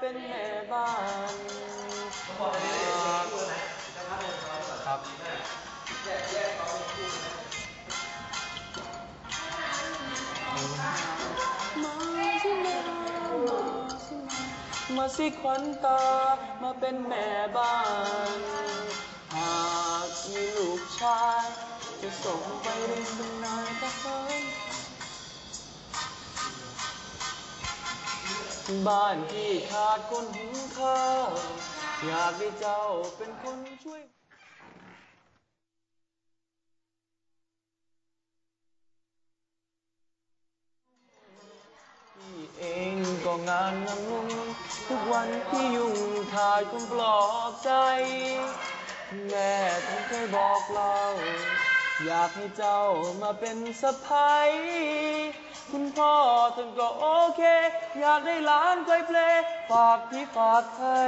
เป็นแม่บ้านครับมาสิมามาสิมามาสิขวัญตา มาเป็นแม่บ้าน หากมีลูกชาย จะส่งไปเรียนเป็นนายทหาร บ้านที่ขาดคนหุงข้าวอยากให้เจ้าเป็นคนช่วย พี่เองก็งานงงงทุกวันที่ยุ่งขาดคนปลอบใจ แม่ท่านเคยบอกเรา อยากให้เจ้ามาเป็นสะพ้าย คุณพ่อท่านก็โอเค อยากได้หลานเคยเพลงฝากพี่ฝากให้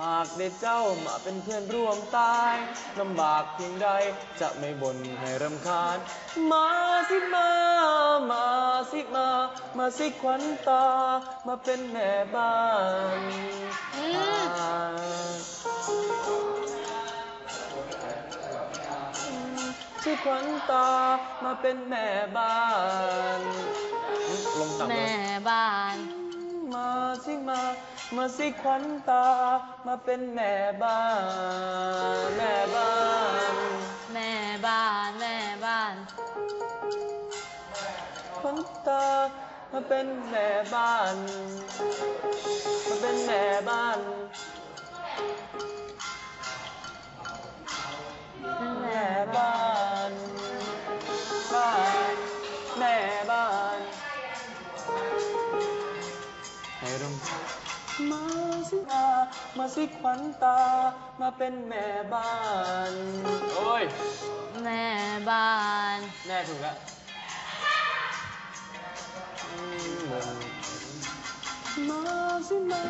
หากได้เจ้ามาเป็นเพื่อนร่วมตายลำบากเพียงใดจะไม่บ่นให้รำคาญ มาสิมา มาสิมา มาสิขวัญตา มาเป็นแม่บ้าน อืม อ่า สิขวัญตามาเป็นแม่บ้าน ลงต่ำเลแม่ยบ้าน มาสิมา มาสิขวัญตา มาเป็นแม่บ้าน แม่บ้าน แม่บ้านแม่บ้าน ขวัญตา มาเป็นแม่บ้าน มาเป็นแม่บ้าน มาสิมามาสิขวัญตา มาเป็นแม่บ้าน โอ้ย แม่บ้าน แน่ถูกแล้วอืมมาสิมา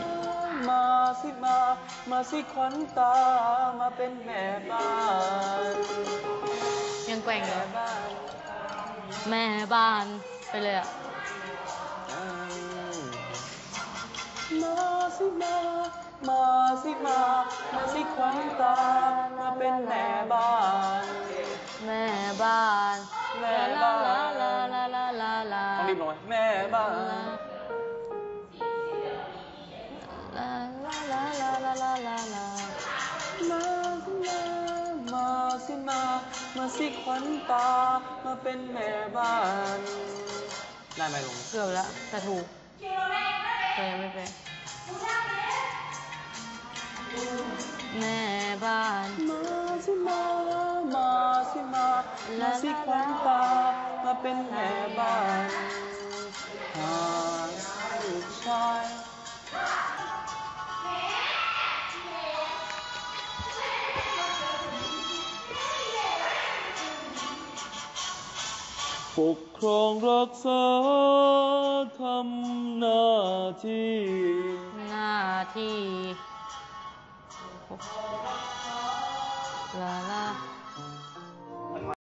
มาสิมา มาสิขวัญตา มาเป็นแม่บ้าน ยังแกว่งอแม่ยู่บ้าน แม่บ้านไปเลยอะอืมมา สิมา มาสิมา มาสิขวัญตา มาเป็นแม่บ้าน แม่บ้านแม่ลาบ้าน ลาลาลาลาลาต้องรีบลงไหมแม่บ้านลาลาลาลาลาลาลามาสิมา มาสิมา มาสิขวัญตา มาเป็นแม่บ้าน ได้ไหมลง เกือบแล้วแต่ถูกแต่ยังไม่เป็น แม่บ้านมาสิมา มาสิมา มาสิขวัญตา มาเป็นแม่บ้านหาลูกชาย ปกครองรักษาทำหน้าที่ น้าที่ลา